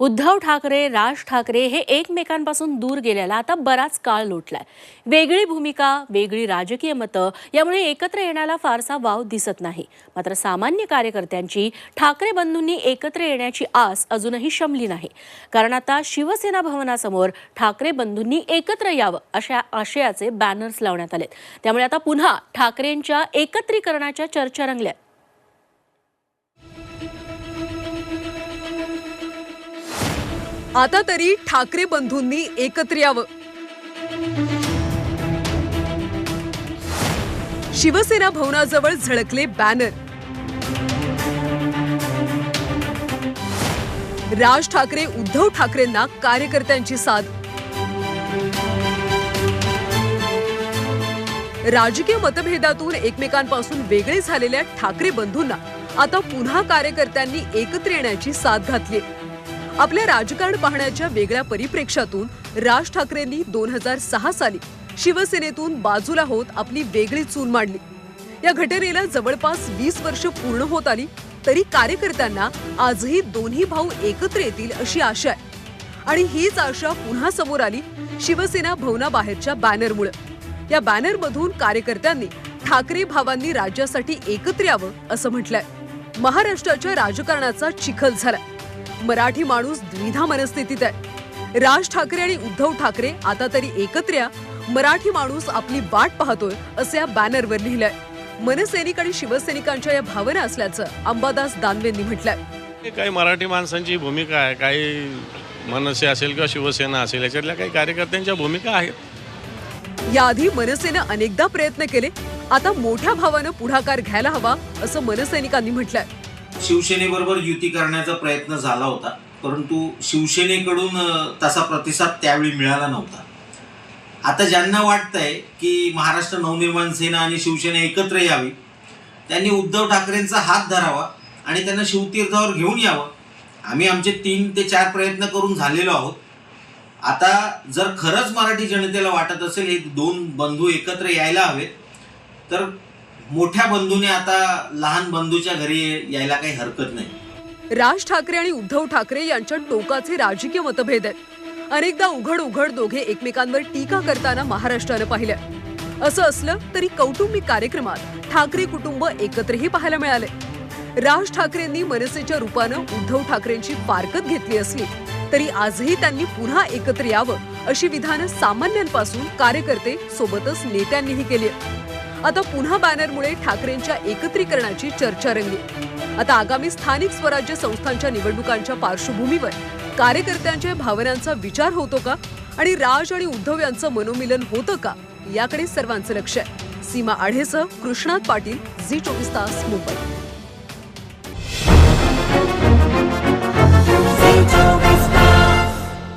उद्धव ठाकरे राज ठाकरे हे एकमेकांपासून दूर गेल्याला आता बराच काळ लोटलाय. वेगळी भूमिका वेगळी राजकीय मतं यामुळे एकत्र येण्याला फारसा वाव दिसत नाही. मात्र सामान्य कार्यकर्त्यांची ठाकरे बंधूंनी एकत्र येण्याची आस अजूनही शमली नाही. कारण आता शिवसेना भवनासमोर ठाकरे बंधूंनी एकत्र यावं अशा आशयाचे बॅनर्स लावण्यात आलेत. त्यामुळे आता पुन्हा ठाकरेंच्या एकत्रीकरणाच्या चर्चा रंगल्या आता तरी ठाकरे बंधूंनी एकत्र यावं. शिवसेना भवनाजवळ झळकले बॅनर. राज ठाकरे उद्धव ठाकरेंना कार्यकर्त्यांची साथ राजकीय मतभेदातून एकमेकांपासून वेगळे झालेल्या ठाकरे बंधूंना आता पुन्हा कार्यकर्त्यांनी एकत्र येण्याची साथ घातली आपल्या राजकारण पाहण्याच्या वेगळ्या परिप्रेक्ष्यातून राज ठाकरेंनी दोन हजार सहा साली शिवसेनेतून बाजूला होत आपली वेगळी चूल मांडली. या घटनेला जवळपास वीस वर्ष पूर्ण होत आली तरी कार्यकर्त्यांना आजही दोन्ही भाऊ एकत्र येतील अशी आशा आहे. आणि हीच आशा पुन्हा समोर आली शिवसेना भवनाबाहेरच्या बॅनरमुळे. या बॅनरमधून कार्यकर्त्यांनी ठाकरे भावांनी राज्यासाठी एकत्र यावं असं म्हटलंय. महाराष्ट्राच्या राजकारणाचा चिखल झाला मराठी माणूस द्विधा मनस्थितीत आहे. राज ठाकरे आणि उद्धव ठाकरे आता तरी एकत्र या मराठी माणूस आपली वाट पाहतोय असं या बॅनरवर लिहिलंय. मनसैनिक आणि शिवसैनिकांच्या या भावना असल्याचं अंबादास दानवेंनी म्हटलंय. काही मराठी माणसांची भूमिका आहे काही मनसे असेल किंवा शिवसेना असेल याच्यातल्या काही कार्यकर्त्यांच्या भूमिका आहेत. याआधी मनसेनं अनेकदा प्रयत्न केले आता मोठ्या भावानं पुढाकार घ्यायला हवा असं मनसैनिकांनी म्हटलंय. शिवसेनेबरोबर युती करण्याचा प्रयत्न झाला होता परंतु शिवसेनेकडून तसा प्रतिसाद त्यावेळी मिळाला नव्हता. आता ज्यांना वाटतंय की महाराष्ट्र नवनिर्माण सेना आणि शिवसेना एकत्र यावी त्यांनी उद्धव ठाकरेंचा हात धरावा आणि त्यांना शिवतीर्थावर घेऊन यावं. आम्ही आमचे तीन ते चार प्रयत्न करून झालेलो आहोत. आता जर खरंच मराठी जनतेला वाटत असेल हे दोन बंधू एकत्र यायला हवेत तर मोठ्या बंधूने आता लहान बंधूच्या घरी यायला काही हरकत नाही. राज ठाकरे आणि उद्धव ठाकरे यांच्या टोकाचे राजकीय मतभेद आहेत. अनेकदा उघड उघड दोघे एकमेकांवर टीका करताना महाराष्ट्रानं पाहिलं असं असलं तरी कौटुंबिक कार्यक्रमात ठाकरे कुटुंब एकत्रही पाहायला मिळाले राज ठाकरेंनी मनसेच्या रूपानं उद्धव ठाकरेंची फारकत घेतली असली तरी आजही त्यांनी पुन्हा एकत्र यावं अशी विधानं सामान्यांपासून कार्यकर्ते सोबतच नेत्यांनीही केली आता पुन्हा बॅनरमुळे ठाकरेंच्या एकत्रीकरणाची चर्चा रंगली. आता आगामी स्थानिक स्वराज्य संस्थांच्या निवडणुकांच्या पार्श्वभूमीवर कार्यकर्त्यांच्या भावनांचा विचार होतो का? आणि राज आणि उद्धव यांचं मनोमिलन होतं का? याकडे सर्वांचं लक्ष आहे. सीमा आढेसह कृष्णात पाटील झी चोवीस तास मुंबई.